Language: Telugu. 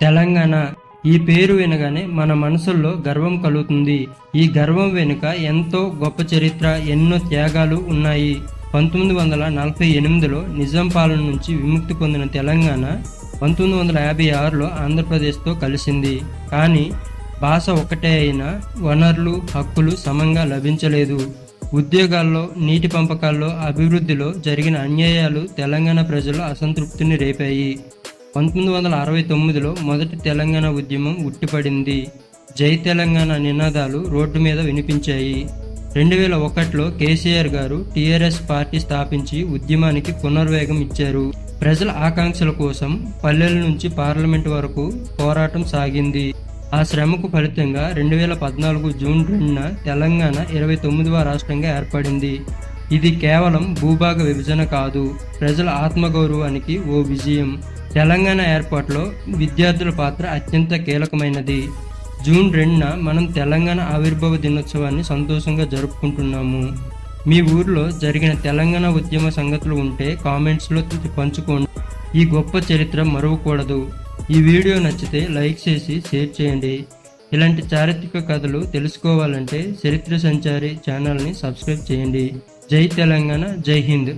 తెలంగాణ. ఈ పేరు వినగానే మన మనసుల్లో గర్వం కలుగుతుంది. ఈ గర్వం వెనుక ఎంతో గొప్ప చరిత్ర ఎన్నో త్యాగాలు ఉన్నాయి. పంతొమ్మిది వందల నలభై ఎనిమిదిలో నిజాం పాలన నుంచి విముక్తి పొందిన తెలంగాణ పంతొమ్మిది వందల యాభై ఆరులో ఆంధ్రప్రదేశ్తో కలిసింది. కానీ భాష ఒకటే అయినా వనరులు హక్కులు సమంగా లభించలేదు. ఉద్యోగాల్లో నీటి పంపకాల్లో అభివృద్ధిలో జరిగిన అన్యాయాలు తెలంగాణ ప్రజల అసంతృప్తిని రేపాయి. పంతొమ్మిది వందల అరవై తొమ్మిదిలో మొదటి తెలంగాణ ఉద్యమం ఉట్టిపడింది. జై తెలంగాణ నినాదాలు రోడ్డు మీద వినిపించాయి. రెండు వేల ఒకటిలో కేసీఆర్ గారు టీఆర్ఎస్ పార్టీ స్థాపించి ఉద్యమానికి పునర్వేగం ఇచ్చారు. ప్రజల ఆకాంక్షల కోసం పల్లెల నుంచి పార్లమెంట్ వరకు పోరాటం సాగింది. ఆ శ్రమకు ఫలితంగా రెండు వేల పద్నాలుగు జూన్ రెండున తెలంగాణ ఇరవై తొమ్మిదవ రాష్ట్రంగా ఏర్పడింది. ఇది కేవలం భూభాగ విభజన కాదు ప్రజల ఆత్మగౌరవానికి ఓ విజయం. తెలంగాణ ఏర్పాటులో విద్యార్థుల పాత్ర అత్యంత కీలకమైనది. జూన్ రెండున మనం తెలంగాణ ఆవిర్భావ దినోత్సవాన్ని సంతోషంగా జరుపుకుంటున్నాము. మీ ఊర్లో జరిగిన తెలంగాణ ఉద్యమ సంగతులు ఉంటే కామెంట్స్లో పంచుకోండి. ఈ గొప్ప చరిత్ర మరవకూడదు. ఈ వీడియో నచ్చితే లైక్ చేసి షేర్ చేయండి. ఇలాంటి చారిత్రక కథలు తెలుసుకోవాలంటే చరిత్ర సంచారి ఛానల్ని సబ్స్క్రైబ్ చేయండి. జై తెలంగాణ జై హింద్.